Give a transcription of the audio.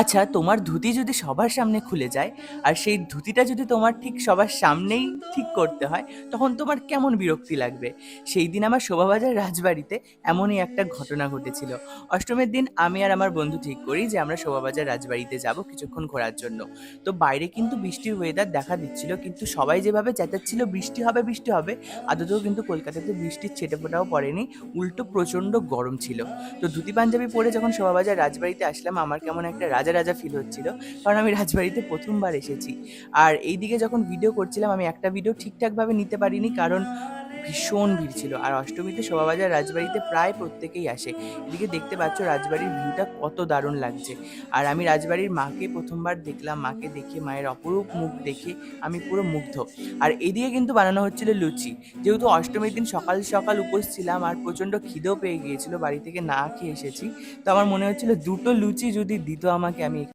আচ্ছা তোমার ধুতি যদি সবার সামনে খুলে যায়, আর সেই ধুতিটা যদি তোমার ঠিক সবার সামনেই ঠিক করতে হয়, তখন তোমার কেমন বিরক্তি লাগবে? সেই দিন আমার শোভাবাজার রাজবাড়িতে এমনই একটা ঘটনা ঘটেছিল। অষ্টমের দিন আমি আর আমার বন্ধু ঠিক করি যে, আমরা শোভাবাজার রাজবাড়িতে যাব কিছুক্ষণ ঘোরার জন্য। তো বাইরে কিন্তু বৃষ্টির ওয়েদার দেখা দিচ্ছিল, কিন্তু সবাই যেভাবে চেঁচাচ্ছিল, বৃষ্টি হবে বৃষ্টি হবে, আদতেও কিন্তু কলকাতাতে বৃষ্টির ছেটে ফোটাও পড়েনি, উল্টো প্রচণ্ড গরম ছিল। তো ধুতি পাঞ্জাবি পরে যখন শোভাবাজার রাজবাড়িতে আসলাম, আমার কেমন একটা রাজা রাজা ফিল হচ্ছিল। কারণ আমি রাজবাড়িতে প্রথমবার এসেছি। আর এইদিকে যখন ভিডিও করছিলাম, আমি একটা ভিডিও ঠিকঠাকভাবে নিতে পারিনি কারণ ভীষণ ভিড় ছিল। আর অষ্টমীতে শোভাবাজার রাজবাড়িতে প্রায় প্রত্যেকেই আসে। এদিকে দেখতে পাচ্ছ রাজবাড়ির ভিউটা কত দারুণ লাগছে। আর আমি রাজবাড়ির মাকে প্রথমবার দেখলাম। মাকে দেখে, মায়ের অপরূপ মুখ দেখে আমি পুরো মুগ্ধ। আর এদিকে কিন্তু বানানো হচ্ছিল লুচি। যেহেতু অষ্টমীর দিন সকাল সকাল উপোস ছিলাম আর প্রচণ্ড খিদেও পেয়ে গিয়েছিল, বাড়ি থেকে না খেয়ে এসেছি, তো আমার মনে হচ্ছিল দুটো লুচি যদি দিত আমাকে আমি